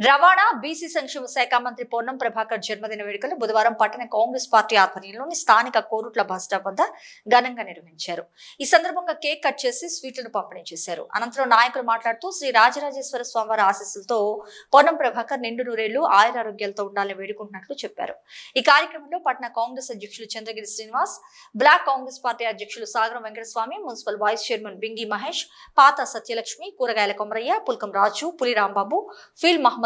రవాణా బీసీ సంక్షేమ శాఖ మంత్రి పొన్నం ప్రభాకర్ జన్మదిన వేడుకలు బుధవారం పట్టణ కాంగ్రెస్ పార్టీ ఆధ్వర్యంలోని స్థానిక కోరుట్ల బస్టాప్ వద్ద ఘనంగా నిర్వహించారు. ఈ సందర్భంగా కేక్ కట్ చేసి స్వీట్లను పంపిణీ చేశారు. అనంతరం నాయకులు మాట్లాడుతూ శ్రీ రాజరాజేశ్వర స్వామివారి ఆశీస్సులతో పొన్నం ప్రభాకర్ నిండు నూరేళ్ళు ఆయురారోగ్యాలతో ఉండాలని వేడుకుంటున్నట్లు చెప్పారు. ఈ కార్యక్రమంలో పట్టణ కాంగ్రెస్ అధ్యక్షులు చంద్రగిరి శ్రీనివాస్ బ్లాక్ కాంగ్రెస్ పార్టీ అధ్యక్షులు Sagaram Venkataswamy municipal vice chairman Bingi Mahesh పాత సత్యలక్ష్మి కూరగాయల కొమరయ్య పుల్కం రాజు పులి రాంబాబు ఫీల్ మహమ్మద్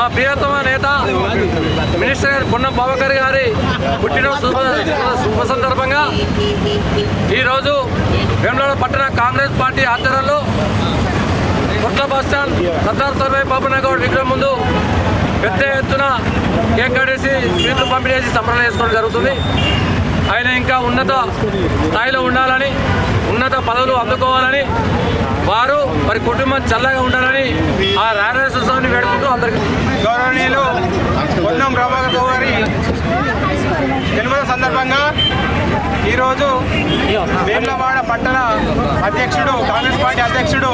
మా ప్రియతమ నేత మినిస్టర్ గారు పొన్నం బాబకర్ గారి పుట్టినరోజు శుభ శుభ సందర్భంగా ఈరోజు వేములవాడ పట్టణ కాంగ్రెస్ పార్టీ ఆధ్వర్యంలో కొత్త బస్టాండ్ సర్దార్ సర్వే బాబునగౌడ్ విగ్రహం ముందు పెద్ద ఎత్తున కేక్ కట్టేసి స్వీట్లు పంపిణీ చేసి సంబరాలు చేసుకోవడం జరుగుతుంది. ఆయన ఇంకా ఉన్నత స్థాయిలో ఉండాలని ఉన్నత పదవులు అందుకోవాలని వారు మరి కుటుంబం చల్లగా ఉండాలని ఆ రాజేశ్వర స్వామిని వేడుకుంటూ అందరికీ గౌరవనీయులు పొన్నం ప్రభాకర్ రావు గారి జన్మదిన సందర్భంగా ఈరోజు వేములవాడ పట్టణ అధ్యక్షుడు కాంగ్రెస్ పార్టీ అధ్యక్షుడు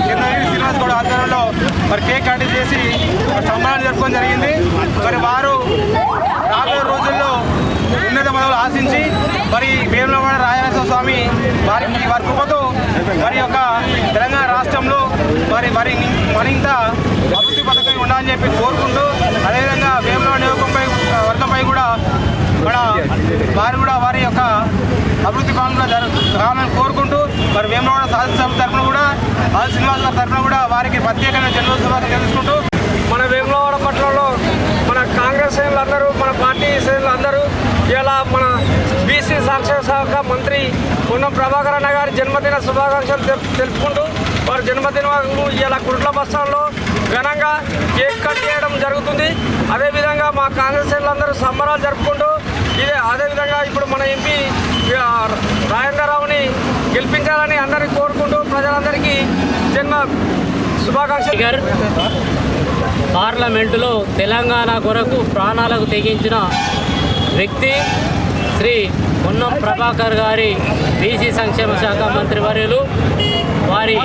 చంద్రగిరి శ్రీనివాస్ గౌడ్ ఆధ్వర్యంలో మరి కేక్ కట్ చేసి మరి సంబరాలు జరుపుకోవడం జరిగింది. మరి వారు రాబోయే రోజుల్లో ఉన్నత పదవులు ఆశించి మరి వేములవాడ రాజరాజేశ్వర స్వామి వారికి వారి కృపతో మరి యొక్క తెలంగాణ రాష్ట్రంలో మరి మరి మరింత అభివృద్ధి పథకం ఉండాలని చెప్పి కోరుకుంటూ అదేవిధంగా వేములవాడ నియోగంపై వర్గంపై కూడా మన వారు కూడా వారి యొక్క అభివృద్ధి పాలన కావాలని కోరుకుంటూ మరి వేములవాడ శాసనసభ తరఫున కూడా ఆల్ శ్రీనివాస్ గారి తరఫున కూడా వారికి ప్రత్యేకమైన జన్మోత్సవాలు తెలుసుకుంటూ మన వేములవాడ పట్టణంలో మన కాంగ్రెస్ శ్రేణులు అందరూ మన పార్టీ శ్రేణులు అందరూ ఇలా మన సంక్షేమ శాఖ మంత్రి పొన్నం ప్రభాకర్ అన్న గారి జన్మదిన శుభాకాంక్షలు తెలుపుకుంటూ వారి జన్మదినం ఇలా కుట్ల బస్టాండ్లో ఘనంగా కేక్ కట్ చేయడం జరుగుతుంది. అదేవిధంగా మా కాంగ్రెస్ శ్రేణులు అందరూ సంబరాలు జరుపుకుంటూ ఇదే అదేవిధంగా ఇప్పుడు మన ఎంపీ రాజేంద్రరావుని గెలిపించాలని అందరినీ కోరుకుంటూ ప్రజలందరికీ జన్మ శుభాకాంక్షలు. గారు పార్లమెంటులో తెలంగాణ కొరకు ప్రాణాలకు తెగించిన వ్యక్తి శ్రీ పొన్నం ప్రభాకర్ గారి బీసీ సంక్షేమ శాఖ మంత్రివర్యులు వారి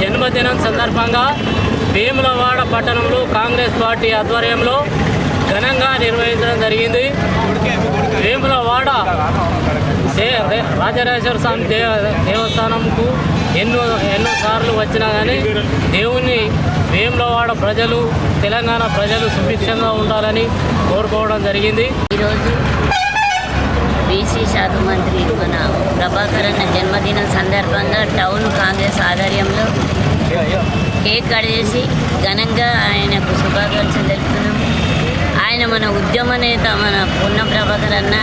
జన్మదినం సందర్భంగా వేములవాడ పట్టణంలో కాంగ్రెస్ పార్టీ ఆధ్వర్యంలో ఘనంగా నిర్వహించడం జరిగింది. వేములవాడ రాజరాజేశ్వర స్వామి దేవ దేవస్థానంకు ఎన్నో ఎన్నోసార్లు వచ్చినా కానీ దేవుని వేములవాడ ప్రజలు తెలంగాణ ప్రజలు సుభిక్షంగా ఉండాలని కోరుకోవడం జరిగింది. ఈరోజు బీసీ శాఖ మంత్రి మన ప్రభాకర్ అన్న జన్మదినం సందర్భంగా టౌన్ కాంగ్రెస్ ఆధ్వర్యంలో కేక్ కట్ చేసి ఘనంగా ఆయనకు శుభాకాంక్షలు తెలుపుతున్నాం. ఆయన మన ఉద్యమ నేత మన పూర్ణ ప్రభాకర్ అన్న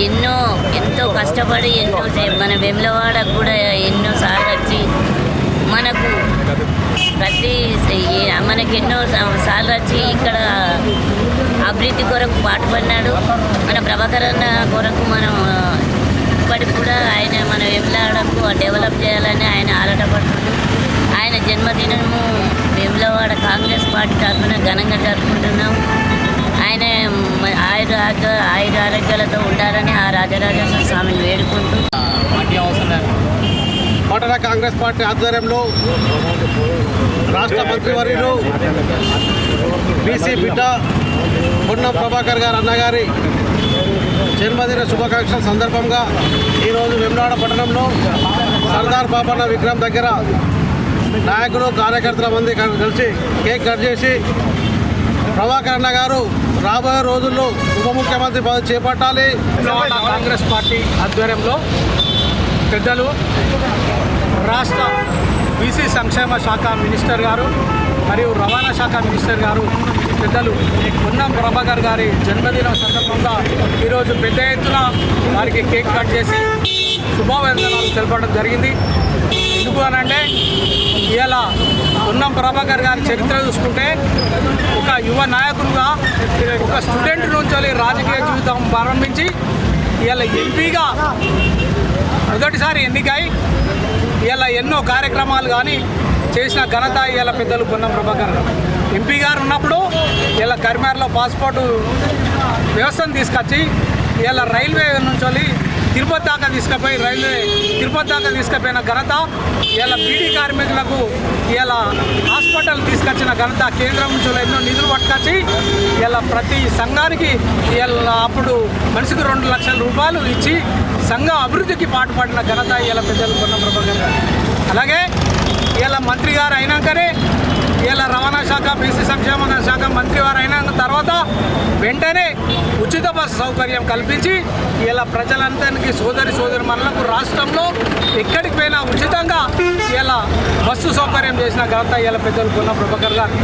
ఎన్నో ఎంతో కష్టపడి ఎన్నో మన వెమ్లవాడకు కూడా ఎన్నో సార్లు వచ్చి మనకు ప్రతి ఈ- మనకి ఎన్నో సార్లు వచ్చి ఇక్కడ అభివృద్ధి కొరకు పాటుపడినాడు. మన ప్రభాకర్ అన్న కొరకు మనం ఇప్పటికి కూడా ఆయన మన వెమ్లాడకు డెవలప్ చేయాలని ఆయన ఆరాటపడుతున్నాడు. ఆయన జన్మదినము వెమ్లవాడ కాంగ్రెస్ పార్టీ తరఫున ఘనంగా జరుపుకుంటున్నాం. ఆయన ఆయుధ ఆయుర ఆయుర ఆరోగ్యాలతో ఉండాలని ఆ రాజరాజేశ్వర స్వామిని వేడుకుంటూ పట్టణ కాంగ్రెస్ పార్టీ ఆధ్వర్యంలో రాష్ట్ర మంత్రివర్యులు బీసీ బిడ్డ పొన్నం ప్రభాకర్ గారు అన్నగారి జన్మదిన శుభాకాంక్షల సందర్భంగా ఈరోజు వెమ్లాడ పట్టణంలో సర్దార్ బాబన్న విగ్రహం దగ్గర నాయకులు కార్యకర్తల మంది కలిసి కేక్ కట్ చేసి ప్రభాకర్ అన్న గారు రాబోయే రోజుల్లో ఉప ముఖ్యమంత్రి పదవి చేపట్టాలి. కాంగ్రెస్ పార్టీ ఆధ్వర్యంలో పెద్దలు రాష్ట్ర బీసీ సంక్షేమ శాఖ మినిస్టర్ గారు మరియు రవాణా శాఖ మినిస్టర్ గారు పెద్దలు పొన్నం ప్రభాకర్ గారి జన్మదినం సందర్భంగా ఈరోజు పెద్ద ఎత్తున వారికి కేక్ కట్ చేసి శుభావందనాలు తెలపడం జరిగింది. ఎందుకు అనంటే ఇలా పొన్నం ప్రభాకర్ గారి చరిత్ర చూసుకుంటే ఒక యువ నాయకుడుగా ఒక స్టూడెంట్ నుంచి రాజకీయ జీవితం ప్రారంభించి ఇలా ఎంపీగా మొదటిసారి ఎన్నికై ఇలా ఎన్నో కార్యక్రమాలు కానీ చేసిన ఘనత ఇలా పెద్దలు పొన్నం ప్రభాకర్ ఎంపీ గారు ఉన్నప్పుడు ఇలా కరిమేరలో పాస్పోర్టు వ్యవస్థను తీసుకొచ్చి ఇలా రైల్వే నుంచి తిరుపతి దాకా తీసుకుపోయి రైల్వే తిరుపతి దాకా తీసుకుపోయిన ఘనత ఇలా బీడీ కార్మికులకు ఇలా హాస్పిటల్ తీసుకొచ్చిన ఘనత కేంద్రం నుంచి ఎన్నో నిధులు పట్టుకొచ్చి ఇలా ప్రతి సంఘానికి ఇలా అప్పుడు మనిషికి రెండు లక్షల రూపాయలు ఇచ్చి సంఘం అభివృద్ధికి పాటుపడిన ఘనత ఇలా పెద్దలు కొన్న ప్రభాకర్ గారు. అలాగే ఇలా మంత్రి గారు అయినాకనే ఇలా రవాణా శాఖ బీసీ సంక్షేమ శాఖ మంత్రి వారు అయిన తర్వాత వెంటనే ఉచిత బస్సు సౌకర్యం కల్పించి ఇలా ప్రజలందరికీ సోదరి సోదరి మనలకు రాష్ట్రంలో ఎక్కడికి పోయినా ఉచితంగా ఇలా బస్సు సౌకర్యం చేసిన ఘనత ఇలా పెద్దలు కొన్న ప్రభాకర్ గారు.